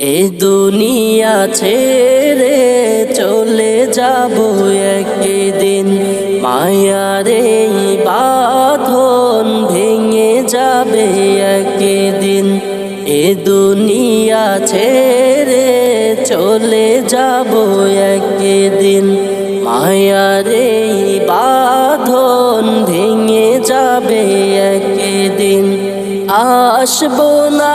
এ দুনিয়া ছেড়ে চলে যাব একদিন। মায়ারে বাঁধন ভেঙে যাবে একদিন। এ দুনিয়া ছেড়ে চলে যাব একদিন। মায়ারে বাঁধন ভেঙে যাবে একদিন। আসব না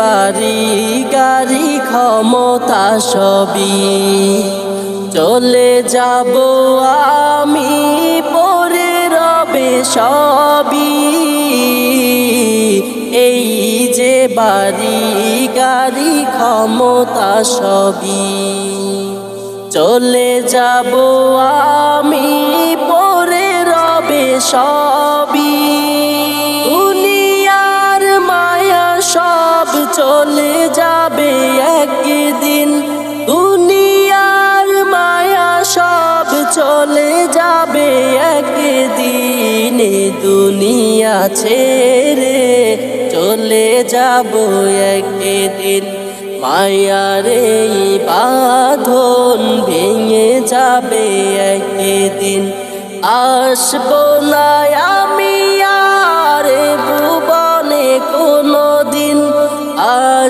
বাড়ি গাড়ি ক্ষমতা সবই। চলে যাব আমি, পরে রবে সবই। এই যে বাড়ি, গাড়ি ক্ষমতা সবই। চলে যাব আমি, পরে রবে সবই চলে যাবে একদিন। দুনিয়ার মায়া সব চলে যাবে একদিন। দুনিয়া ছেড়ে চলে যাব একদিন। মায়ারে বাঁধন ভেঙে যাবে একদিন। আসব না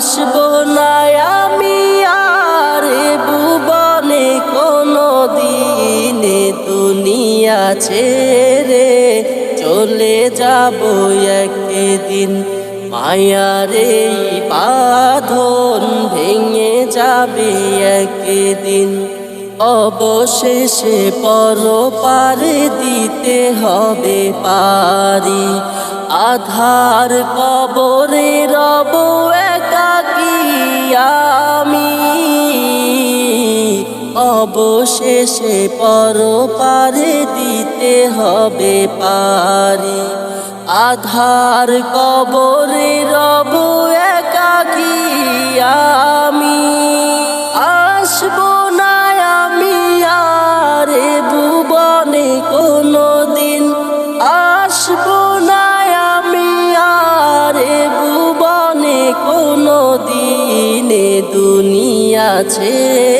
আসব না আমি আরে ভুবনে কোনো দিন দুনিয়া ছেড়ে চলে যাব একদিন। মায়ারে বাঁধন ভেঙে যাবে একদিন। অবশেষে পর পারে দিতে হবে পারি। আধার কবরে রব অবশেষে পর পারে দিতে হবে পারি। আধার কবরে রব একাকি আমি। আসব না আমি আরে ভুবনে কোনো দিন আসব না আমি আরে ভুবনে কোনো দিনে দুনিয়া ছেড়ে